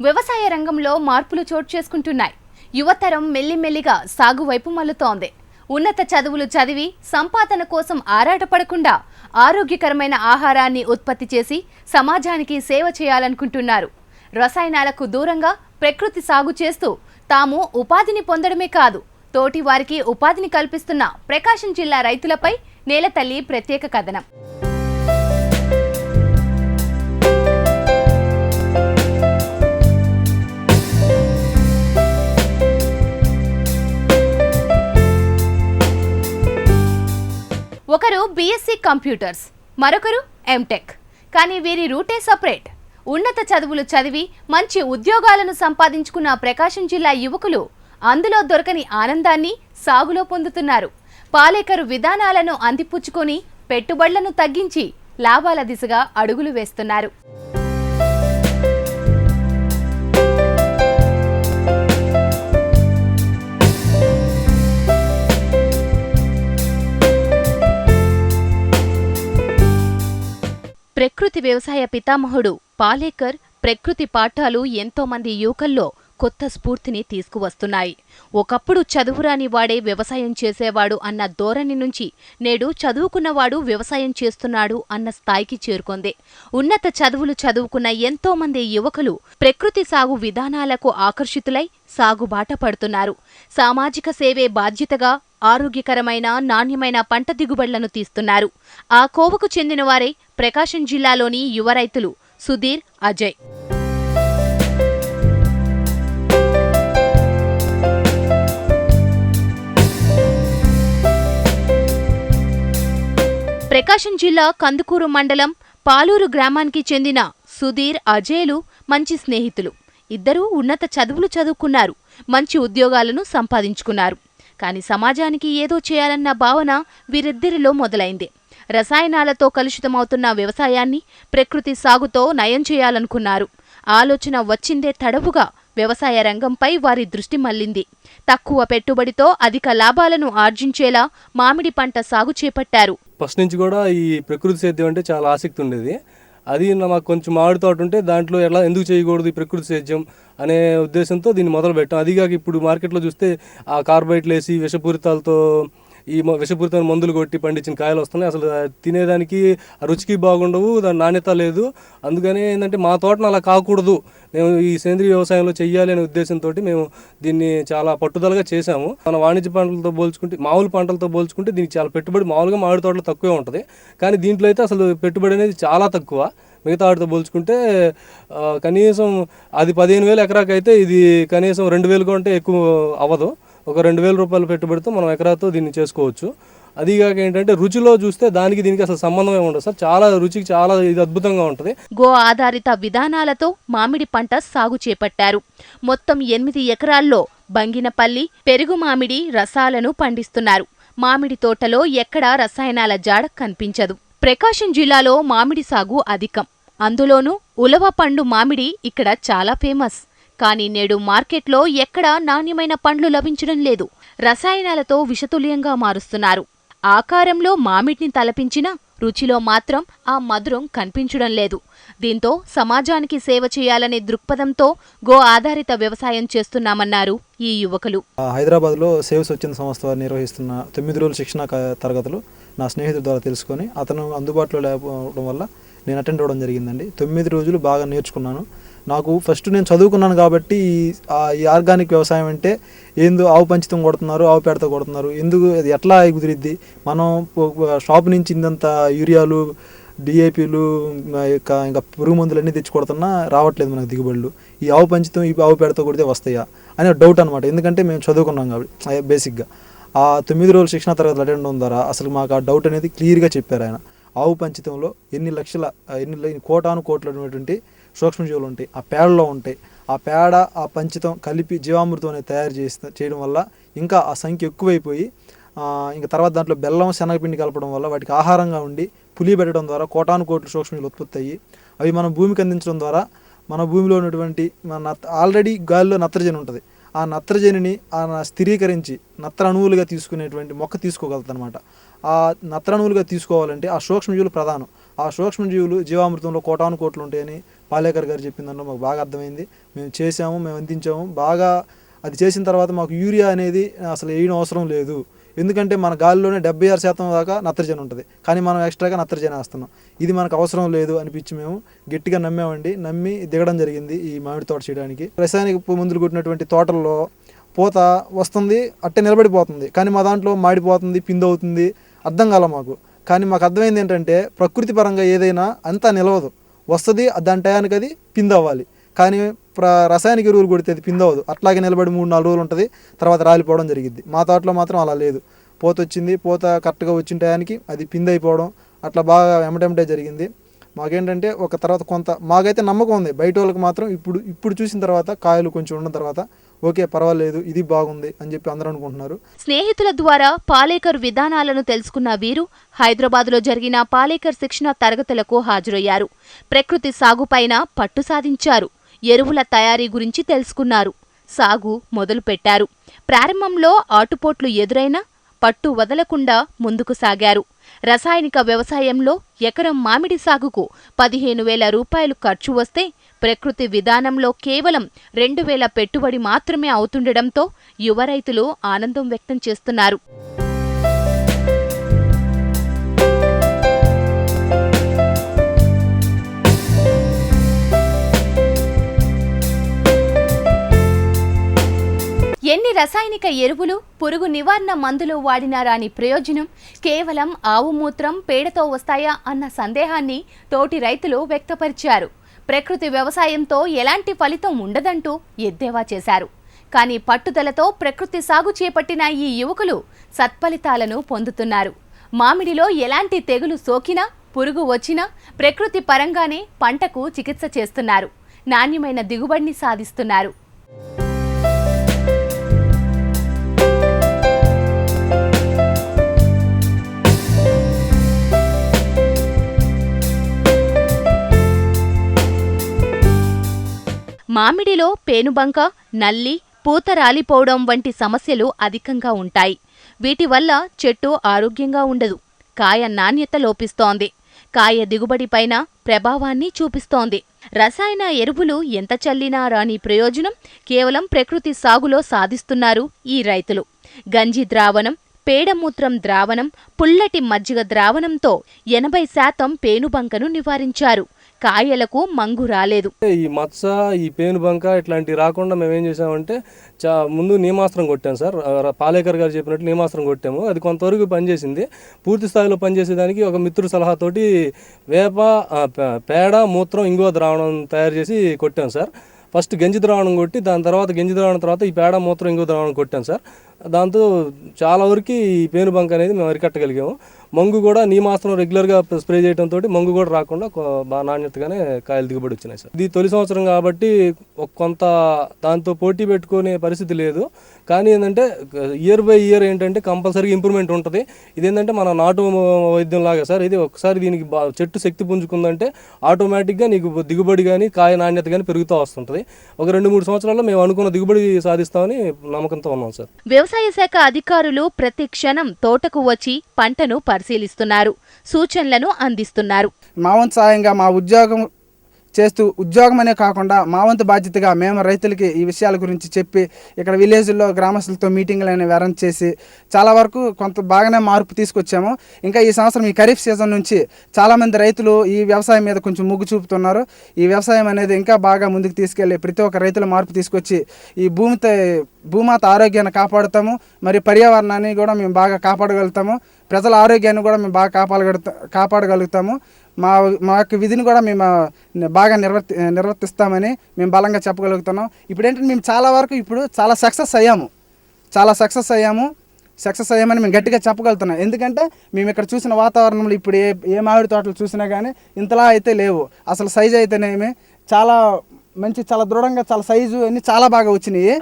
వ్యవసాయ రంగంలో మార్పులు చోటు చేసుకుంటున్నాయి. యువతరం మెల్లిమెల్లిగా సాగు వైపు మల్లుతోంది ఉన్నత చదువులు చదివి సంపాదన కోసం ఆరాటపడకుండా ఆరోగ్యకరమైన ఆహారాన్ని ఉత్పత్తి చేసి సమాజానికి సేవ చేయాలనుకుంటున్నారు. రసాయనాలకు దూరంగా ప్రకృతి సాగు చేస్తూ తాము ఉపాధిని పొందడమే కాదు తోటి వారికి ఉపాధిని కల్పిస్తున్న ప్రకాశం జిల్లా రైతులపై నేలతల్లి ప్రత్యేక కథనం. ఒకరు బీఎస్సీ కంప్యూటర్స్ మరొకరు ఎంటెక్ కానీ వీరి రూటే సపరేట్. ఉన్నత చదువులు చదివి మంచి ఉద్యోగాలను సంపాదించుకున్న ప్రకాశం జిల్లా యువకులు అందులో దొరకని ఆనందాన్ని సాగులో పొందుతున్నారు. పాలేకరు విధానాలను అందిపుచ్చుకొని పెట్టుబడులను తగ్గించి లాభాల దిశగా అడుగులు వేస్తున్నారు. ప్రకృతి వ్యవసాయ పితామహుడు పాలేకర్ ప్రకృతి పాఠాలు ఎంతో మంది యువకుల్లో కొత్త స్ఫూర్తిని తీసుకువస్తున్నాయి. ఒకప్పుడు చదువురాని వాడే వ్యవసాయం చేసేవాడు అన్న ధోరణి నుంచి నేడు చదువుకున్నవాడు వ్యవసాయం చేస్తున్నాడు అన్న స్థాయికి చేరుకుంది. ఉన్నత చదువులు చదువుకున్న ఎంతో మంది యువకులు ప్రకృతి సాగు విధానాలకు ఆకర్షితులై సాగుబాట పడుతున్నారు. సామాజిక సేవే బాధ్యతగా ఆరోగ్యకరమైన నాణ్యమైన పంట దిగుబడులను తీస్తున్నారు. ఆ కోవకు చెందినవారే ప్రకాశం జిల్లాలోని యువ రైతులు సుధీర్ అజయ్. ప్రకాశం జిల్లా కందుకూరు మండలం పాలూరు గ్రామానికి చెందిన సుధీర్ అజయ్లు మంచి స్నేహితులు. ఇద్దరూ ఉన్నత చదువులు చదువుకున్నారు. మంచి ఉద్యోగాలను సంపాదించుకున్నారు. కానీ సమాజానికి ఏదో చేయాలన్న భావన వీరిద్దరిలో మొదలైంది. రసాయనాలతో కలుషితమవుతున్న వ్యవసాయాన్ని ప్రకృతి సాగుతో నయం చేయాలనుకున్నారు. ఆలోచన వచ్చిందే తడవుగా వ్యవసాయ రంగంపై వారి దృష్టి మళ్ళింది తక్కువ పెట్టుబడితో అధిక లాభాలను ఆర్జించేలా మామిడి పంట సాగు చేపట్టారు. ఫస్ట్ నుంచి కూడా ఈ ప్రకృతి సేద్యం అంటే చాలా ఆసక్తి ఉండేది. అది నాకు మాకు కొంచెం మామిడి తోట ఉంటే దాంట్లో ఎలా ఎందుకు చేయకూడదు ఈ ప్రకృతి సేద్యం అనే ఉద్దేశంతో దీన్ని మొదలు పెట్టాం అదిగాక ఇప్పుడు మార్కెట్లో చూస్తే ఆ కార్బైట్లు వేసి విషపూరితాలతో ఈ మ- విషపూరితమైన మందులు కొట్టి పండించిన కాయలు వస్తున్నాయి. అసలు తినేదానికి ఆ రుచికి బాగుండవు దాని నాణ్యత లేదు. అందుకని ఏంటంటే మా తోటను అలా కాకూడదు. మేము ఈ సేంద్రీయ వ్యవసాయంలో చెయ్యాలి అనే ఉద్దేశంతో మేము దీన్ని చాలా పట్టుదలగా చేశాము. మన వాణిజ్య పంటలతో పోల్చుకుంటే మామూలు పంటలతో పోల్చుకుంటే దీనికి చాలా పెట్టుబడి మామూలుగా మామిడి తోటలో తక్కువే ఉంటుంది. కానీ దీంట్లో అయితే అసలు పెట్టుబడి అనేది చాలా తక్కువ. మిగతా వాటితో పోల్చుకుంటే కనీసం అది పదిహేను వేలు ఎకరాకైతే ఇది కనీసం రెండు వేలు కంటే ఎక్కువ అవ్వదు. ఒక రెండు వేల రూపాయలు పెట్టుబడితో మనం ఎకరాతో దీన్ని చేసుకోవచ్చు. అదిగాక ఏంటంటే రుచిలో చూస్తే దానికి దీనికి అసలు సంబంధమే ఉండదు సార్. చాలా రుచికి చాలా ఇది అద్భుతంగా ఉంటుంది. గో ఆధారిత విధానాలతో మామిడి పంట సాగు చేపట్టారు. మొత్తం ఎనిమిది ఎకరాల్లో బంగినపల్లి పెరుగు మామిడి రసాలను పండిస్తున్నారు. మామిడి తోటలో ఎక్కడా రసాయనాల జాడ కనిపించదు. ప్రకాశం జిల్లాలో మామిడి సాగు అధికం. అందులోనూ ఉలవ పండు మామిడి ఇక్కడ చాలా ఫేమస్. కానీ నేడు మార్కెట్లో ఎక్కడా నాణ్యమైన పండ్లు లభించడం లేదు. రసాయనాలతో విషతుల్యంగా మారుస్తున్నారు. ఆకారంలో మామిడిని తలపించినా రుచిలో మాత్రం ఆ మధురం కనిపించడం లేదు. దీంతో సమాజానికి సేవ చేయాలనే దృక్పథంతో గో ఆధారిత వ్యవసాయం చేస్తున్నామన్నారు ఈ యువకులు. హైదరాబాద్లో సేవ్ స్వచ్ఛంద సంస్థ నిర్వహిస్తున్న తొమ్మిది రోజుల శిక్షణ తరగతులు నా స్నేహితుడి ద్వారా తెలుసుకొని అతను అందుబాటులో లేకపోవడం వల్ల నేను అటెండ్ అవ్వడం జరిగిందండి. తొమ్మిది రోజులు బాగా నేర్చుకున్నాను. నాకు ఫస్ట్ నేను చదువుకున్నాను కాబట్టి ఈ- ఈ ఆర్గానిక్ వ్యవసాయం అంటే ఏందో ఆవు పంచితం కొడుతున్నారు ఆవు పేడతో కొడుతున్నారు. ఎందుకు అది ఎట్లా కుదిరిద్ది? మనం షాప్ నుంచి ఇందంత యూరియాలు డిఏపీలు ఇంకా ఇంకా పురుగు మందులు అన్నీ తెచ్చి కొడుతున్నా రావట్లేదు మనకు దిగుబడులు. ఈ ఆవు పంచితం ఈ ఆవు పేడతో కొడితే వస్తాయా? అనే డౌట్ అనమాట ఎందుకంటే మేము చదువుకున్నాం కాబట్టి బేసిక్గా ఆ తొమ్మిది రోజుల శిక్షణ తరగతులు అటెండ్ అవ్వడం ద్వారా అసలు మాకు ఆ డౌట్ అనేది క్లియర్గా చెప్పారు ఆయన. ఆవు పంచితంలో ఎన్ని లక్షల ఎన్ని కోటాను కోట్లు ఉన్నటువంటి సూక్ష్మజీవులు ఉంటాయి ఆ పేడలో ఉంటాయి. ఆ పేడ ఆ పంచితం కలిపి జీవామృతం అనేది తయారు చేసి చేయడం వల్ల ఇంకా ఆ సంఖ్య ఎక్కువైపోయి ఇంకా తర్వాత దాంట్లో బెల్లం శనగపిండి కలపడం వల్ల వాటికి ఆహారంగా ఉండి పులి పెట్టడం ద్వారా కోటాను కోట్లు సూక్ష్మజీవులు ఉత్పత్తి అయ్యి అవి మనం భూమికి అందించడం ద్వారా మన భూమిలో ఉన్నటువంటి మన ఆల్రెడీ గాలిలో నత్రజని ఉంటుంది. ఆ నత్రజనిని ఆ స్థిరీకరించి నత్ర అణువులుగా తీసుకునేటువంటి మొక్క తీసుకోగలదనమాట ఆ నత్ర అణువులుగా తీసుకోవాలంటే ఆ సూక్ష్మజీవులు ప్రధానం. ఆ సూక్ష్మజీవులు జీవామృతంలో కోటాను కోట్లు ఉంటాయని పాలేకర్ గారు చెప్పిన దాంట్లో మాకు బాగా అర్థమైంది. మేము చేసాము మేము అందించాము. బాగా అది చేసిన తర్వాత మాకు యూరియా అనేది అసలు వేయడం అవసరం లేదు. ఎందుకంటే మన గాలిలోనే డెబ్బై ఆరు శాతం దాకా నత్రజని ఉంటుంది. కానీ మనం ఎక్స్ట్రాగా నత్రజని వేస్తున్నాం. ఇది మనకు అవసరం లేదు అనిపించి మేము గట్టిగా నమ్మామండి. నమ్మి దిగడం జరిగింది ఈ మామిడి తోట చేయడానికి. రసాయనిక మందులు కొట్టినటువంటి తోటల్లో పూత వస్తుంది అట్టే నిలబడిపోతుంది. కానీ మా దాంట్లో మాడిపోతుంది పిందవుతుంది అవుతుంది అర్థం కాల మాకు. కానీ మాకు అర్థమైంది ఏంటంటే ప్రకృతి పరంగా ఏదైనా అంతా నిలవదు. వస్తుంది దాని టయానికి అది పిండి అవ్వాలి కానీ ప్ర రసాయనిక ఎరువులు కొడితే అది పిండి అవ్వదు అట్లాగే నిలబడి మూడు నాలుగు రోజులు ఉంటుంది తర్వాత రాలిపోవడం జరిగింది మా తోటలో మాత్రం అలా లేదు. పూత వచ్చింది పూత కరెక్ట్గా వచ్చిన టయానికి అది పిందైపోవడం అయిపోవడం అట్లా బాగా ఎమటెమటే జరిగింది. మాకేంటంటే ఒక తర్వాత కొంత మాకైతే నమ్మకం ఉంది. బయట వాళ్ళకి మాత్రం ఇప్పుడు ఇప్పుడు చూసిన తర్వాత కాయలు కొంచెం ఉన్న తర్వాత ఓకే పర్వాలేదు ఇది బాగుంది అని చెప్పి అందరూ అనుకుంటున్నారు. స్నేహితుల ద్వారా పాలేకర్ విధానాలను తెలుసుకున్న వీరు హైదరాబాద్లో జరిగిన పాలేకర్ శిక్షణ తరగతులకు హాజరయ్యారు. ప్రకృతి సాగుపైన పట్టు సాధించారు. ఎరువుల తయారీ గురించి తెలుసుకున్నారు. సాగు మొదలుపెట్టారు. ప్రారంభంలో ఆటుపోట్లు ఎదురైనా పట్టు వదలకుండా ముందుకు సాగారు. రసాయనిక వ్యవసాయంలో ఎకరం మామిడి సాగుకు పదిహేను వేల రూపాయలు ఖర్చు వస్తే ప్రకృతి విధానంలో కేవలం రెండు వేల పెట్టుబడి మాత్రమే అవుతుండడంతో యువ రైతులు ఆనందం వ్యక్తం చేస్తున్నారు. ఎన్ని రసాయనిక ఎరువులు పురుగు నివారణ మందులు వాడినా రాని ప్రయోజనం కేవలం ఆవు మూత్రం పేడతో వస్తాయా అన్న సందేహాన్ని తోటి రైతులు వ్యక్తపరిచారు. ప్రకృతి వ్యవసాయంతో ఎలాంటి ఫలితం ఉండదంటూ ఎద్దేవా చేశారు. కానీ పట్టుదలతో ప్రకృతి సాగు చేపట్టిన ఈ యువకులు సత్ఫలితాలను పొందుతున్నారు. మామిడిలో ఎలాంటి తెగులు సోకినా పురుగు వచ్చినా ప్రకృతి పరంగానే పంటకు చికిత్స చేస్తున్నారు. నాణ్యమైన దిగుబడిని సాధిస్తున్నారు. మామిడిలో పేనుబంక నల్లి పూత రాలిపోవడం వంటి సమస్యలు అధికంగా ఉంటాయి. వీటి వల్ల చెట్టు ఆరోగ్యంగా ఉండదు. కాయ నాణ్యత లోపిస్తోంది. కాయ దిగుబడిపైన ప్రభావాన్ని చూపిస్తోంది. రసాయన ఎరువులు ఎంత చల్లినా రాని ప్రయోజనం కేవలం ప్రకృతి సాగులో సాధిస్తున్నారు ఈ రైతులు. గంజి ద్రావణం పేడమూత్రం ద్రావణం పుల్లటి మజ్జిగ ద్రావణంతో ఎనభై శాతం పేనుబంకను నివారించారు. కాయలకు మంగు రాలేదు. ఈ మచ్చ ఈ పేను బంక ఇట్లాంటివి రాకుండా మేము ఏం చేసామంటే చా ముందు నియమాస్త్రం కొట్టాం సార్. పాలేకర్ గారు చెప్పినట్టు నియమాస్త్రం కొట్టాము. అది కొంతవరకు పనిచేసింది. పూర్తి స్థాయిలో పనిచేసేదానికి ఒక మిత్రుడు సలహాతోటి వేప పేడ మూత్రం ఇంగువ ద్రావణం తయారు చేసి కొట్టాం సార్. ఫస్ట్ గంజి ద్రావణం కొట్టి దాని తర్వాత గంజి ద్రావణం తర్వాత ఈ పేడ మూత్రం ఇంగువ ద్రావణం కొట్టాం సార్. దాంతో చాలా వరకు ఈ పేను బంక్ అనేది మేము అరికట్టగలిగాము. మంగు కూడా నియమాస్త్రం రెగ్యులర్గా స్ప్రే చేయడంతో మంగు కూడా రాకుండా బాగా నాణ్యతగానే కాయలు దిగుబడి వచ్చినాయి సార్. ఇది తొలి సంవత్సరం కాబట్టి కొంత దాంతో పోటీ పెట్టుకునే పరిస్థితి లేదు. కానీ ఏంటంటే ఇయర్ బై ఇయర్ ఏంటంటే కంపల్సరీగా ఇంప్రూవ్మెంట్ ఉంటుంది. ఇదేంటంటే మన నాటు వైద్యం లాగా సార్. ఇది ఒకసారి దీనికి బా- చెట్టు శక్తి పుంజుకుందంటే ఆటోమేటిక్గా నీకు దిగుబడి కానీ కాయ నాణ్యత కానీ పెరుగుతూ వస్తుంటుంది. ఒక రెండు మూడు సంవత్సరాల్లో మేము అనుకున్న దిగుబడి సాధిస్తామని నమ్మకంతో ఉన్నాం సార్. వ్యవసాయ శాఖ అధికారులు ప్రతి క్షణం తోటకు వచ్చి పంటను పరిశీలిస్తున్నారు సూచనలను అందిస్తున్నారు. మా వంతు సాయంగా మా ఉద్యోగం చేస్తూ ఉద్యోగం అనే కాకుండా మా వంతు బాధ్యతగా మేము రైతులకి ఈ విషయాల గురించి చెప్పి ఇక్కడ విలేజ్లో గ్రామస్తులతో మీటింగ్లు అనేవి అరేంజ్ చేసి చాలా వరకు కొంత బాగానే మార్పు తీసుకొచ్చాము. ఇంకా ఈ సంవత్సరం ఈ ఖరీఫ్ సీజన్ నుంచి చాలామంది రైతులు ఈ వ్యవసాయం మీద కొంచెం మొగ్గు చూపుతున్నారు. ఈ వ్యవసాయం అనేది ఇంకా బాగా ముందుకు తీసుకెళ్ళి ప్రతి ఒక్క రైతుల మార్పు తీసుకొచ్చి ఈ భూమితో భూమాత ఆరోగ్యాన్ని కాపాడుతాము. మరి పర్యావరణాన్ని కూడా మేము బాగా కాపాడగలుగుతాము. ప్రజల ఆరోగ్యాన్ని కూడా మేము బాగా కాపాడగలుగుతా కాపాడగలుగుతాము. మా మా యొక్క విధిని కూడా మేము బాగా నిర్వర్తి నిర్వర్తిస్తామని మేము బలంగా చెప్పగలుగుతున్నాం. ఇప్పుడు ఏంటంటే మేము చాలా వరకు ఇప్పుడు చాలా సక్సెస్ అయ్యాము. చాలా సక్సెస్ అయ్యాము. సక్సెస్ అయ్యామని మేము గట్టిగా చెప్పగలుగుతున్నాం. ఎందుకంటే మేము ఇక్కడ చూసిన వాతావరణంలో ఇప్పుడు ఏ ఏ మామిడి తోటలు చూసినా కానీ ఇంతలా అయితే లేవు. అసలు సైజు అయితేనేమి చాలా మంచి చాలా దృఢంగా చాలా సైజు అన్ని చాలా బాగా వచ్చినాయి.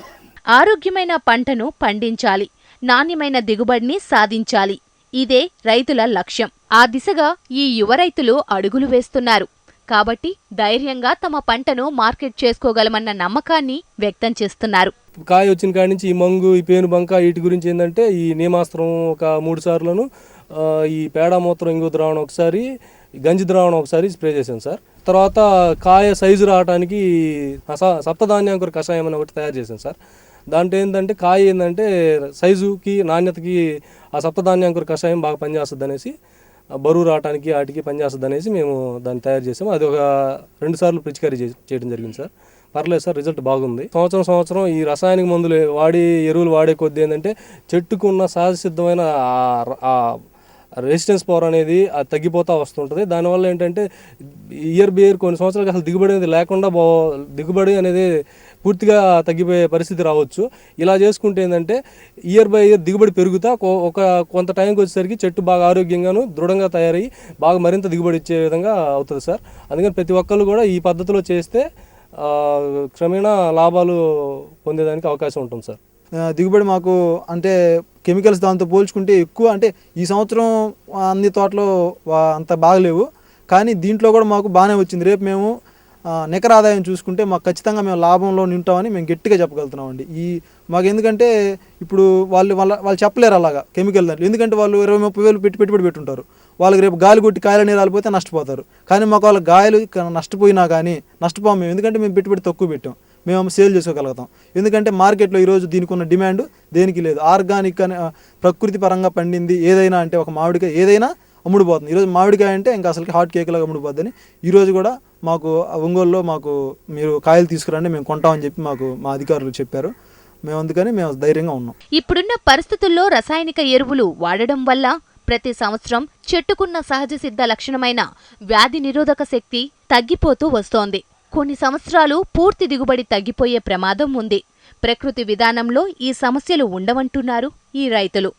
ఆరోగ్యమైన పంటను పండించాలి. నాణ్యమైన దిగుబడిని సాధించాలి. ఇదే రైతుల లక్ష్యం. ఆ దిశగా ఈ యువ రైతులు అడుగులు వేస్తున్నారు. కాబట్టి ధైర్యంగా తమ పంటను మార్కెట్ చేసుకోగలమన్న నమ్మకాన్ని వ్యక్తం చేస్తున్నారు. కాయ వచ్చిన కాడి నుంచి ఈ మంగు ఈ పేను బంక వీటి గురించి ఏంటంటే ఈ నియమాస్త్రం ఒక మూడు సార్లను ఈ పేడ మూత్రం ఇంగు ద్రావణం ఒకసారి గంజి ద్రావణం ఒకసారి స్ప్రే చేశాను సార్. తర్వాత కాయ సైజు రావడానికి స- సప్తధాన్యాంకుర కషాయం అని ఒకటి తయారు చేశాను సార్. దాంట్లో ఏంటంటే కాయ ఏంటంటే సైజుకి నాణ్యతకి ఆ సప్తధాన్యాంకుర కషాయం బాగా పనిచేస్తుంది అనేసి బరువు రావడానికి వాటికి పనిచేస్తుంది అనేసి మేము దాన్ని తయారు చేసాము అది ఒక రెండు సార్లు పిచికారీ చేయడం జరిగింది సార్. పర్లేదు సార్ రిజల్ట్ బాగుంది. సంవత్సరం సంవత్సరం ఈ రసాయనిక మందులు వాడి ఎరువులు వాడే కొద్దీ ఏంటంటే చెట్టుకు ఉన్న సహజ సిద్ధమైన ఆ- ఆ రెసిస్టెన్స్ పవర్ అనేది తగ్గిపోతూ వస్తుంటుంది. దానివల్ల ఏంటంటే ఇయర్ బి ఇయర్ కొన్ని సంవత్సరాలకు అసలు దిగుబడి అనేది లేకుండా బో దిగుబడి అనేది పూర్తిగా తగ్గిపోయే పరిస్థితి రావచ్చు. ఇలా చేసుకుంటే ఏంటంటే ఇయర్ బై ఇయర్ దిగుబడి పెరుగుతా ఒక కొంత టైంకి వచ్చేసరికి చెట్టు బాగా ఆరోగ్యంగాను దృఢంగా తయారయ్యి బాగా మరింత దిగుబడి ఇచ్చే విధంగా అవుతుంది సార్. అందుకని ప్రతి ఒక్కళ్ళు కూడా ఈ పద్ధతిలో చేస్తే ఆ, క్రమేణా లాభాలు పొందేదానికి అవకాశం ఉంటుంది సార్. దిగుబడి మాకు అంటే కెమికల్స్ దాంతో పోల్చుకుంటే ఎక్కువ అంటే ఈ సంవత్సరం అన్ని తోటలో అంత బాగలేవు. కానీ దీంట్లో కూడా మాకు బాగానే వచ్చింది. రేపు మేము నికర ఆదాయం చూసుకుంటే మాకు ఖచ్చితంగా మేము లాభంలో నింటామని మేము గట్టిగా చెప్పగలుగుతున్నామండి. ఈ మాకు ఎందుకంటే ఇప్పుడు వాళ్ళు వాళ్ళ వాళ్ళు చెప్పలేరు అలాగా కెమికల్ దాంట్లో. ఎందుకంటే వాళ్ళు ఇరవై ముప్పై వేలు పెట్టి పెట్టుబడి పెట్టుంటారు. వాళ్ళకి రేపు గాలి కొట్టి కాయలు నీరు రాలిపోతే నష్టపోతారు. కానీ మాకు వాళ్ళ గాయలు నష్టపోయినా కానీ నష్టపోం మేము. ఎందుకంటే మేము పెట్టుబడి తక్కువ పెట్టాం. మేము సేల్ చేసుకోగలుగుతాం. ఎందుకంటే మార్కెట్లో ఈరోజు దీనికి ఉన్న డిమాండ్ దేనికి లేదు. ఆర్గానిక్ అని ప్రకృతి పరంగా పండింది ఏదైనా అంటే ఒక మామిడికాయ ఏదైనా అమ్ముడుపోతుంది. ఈరోజు మామిడికాయ అంటే ఇంకా అసలు హాట్ కేక్లాగా అమ్ముడుపోద్దని ఈరోజు కూడా మాకు ఒంగోలులో మాకు మీరు కాయలు తీసుకురండి మేము కొంటామని చెప్పి మాకు మా అధికారులు చెప్పారు. మేము అందుకని మేము ధైర్యంగా ఉన్నాం. ఇప్పుడున్న పరిస్థితుల్లో రసాయనిక ఎరువులు వాడడం వల్ల ప్రతి సంవత్సరం చెట్టుకున్న సహజ సిద్ధ లక్షణమైన వ్యాధి నిరోధక శక్తి తగ్గిపోతూ వస్తోంది. కొన్ని సంవత్సరాలు పూర్తి దిగుబడి తగ్గిపోయే ప్రమాదం ఉంది. ప్రకృతి విధానంలో ఈ సమస్యలు ఉండవంటున్నారు ఈ రైతులు.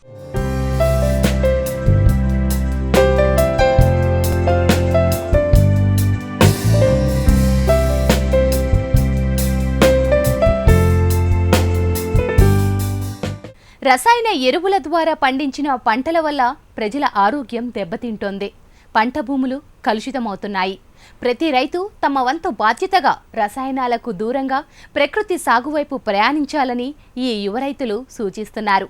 రసాయన ఎరువుల ద్వారా పండించిన పంటల వల్ల ప్రజల ఆరోగ్యం దెబ్బతింటోంది. పంట భూములు కలుషితమవుతున్నాయి. ప్రతి రైతు తమ వంతు బాధ్యతగా రసాయనాలకు దూరంగా ప్రకృతి సాగువైపు ప్రయాణించాలని ఈ యువ రైతులు సూచిస్తున్నారు.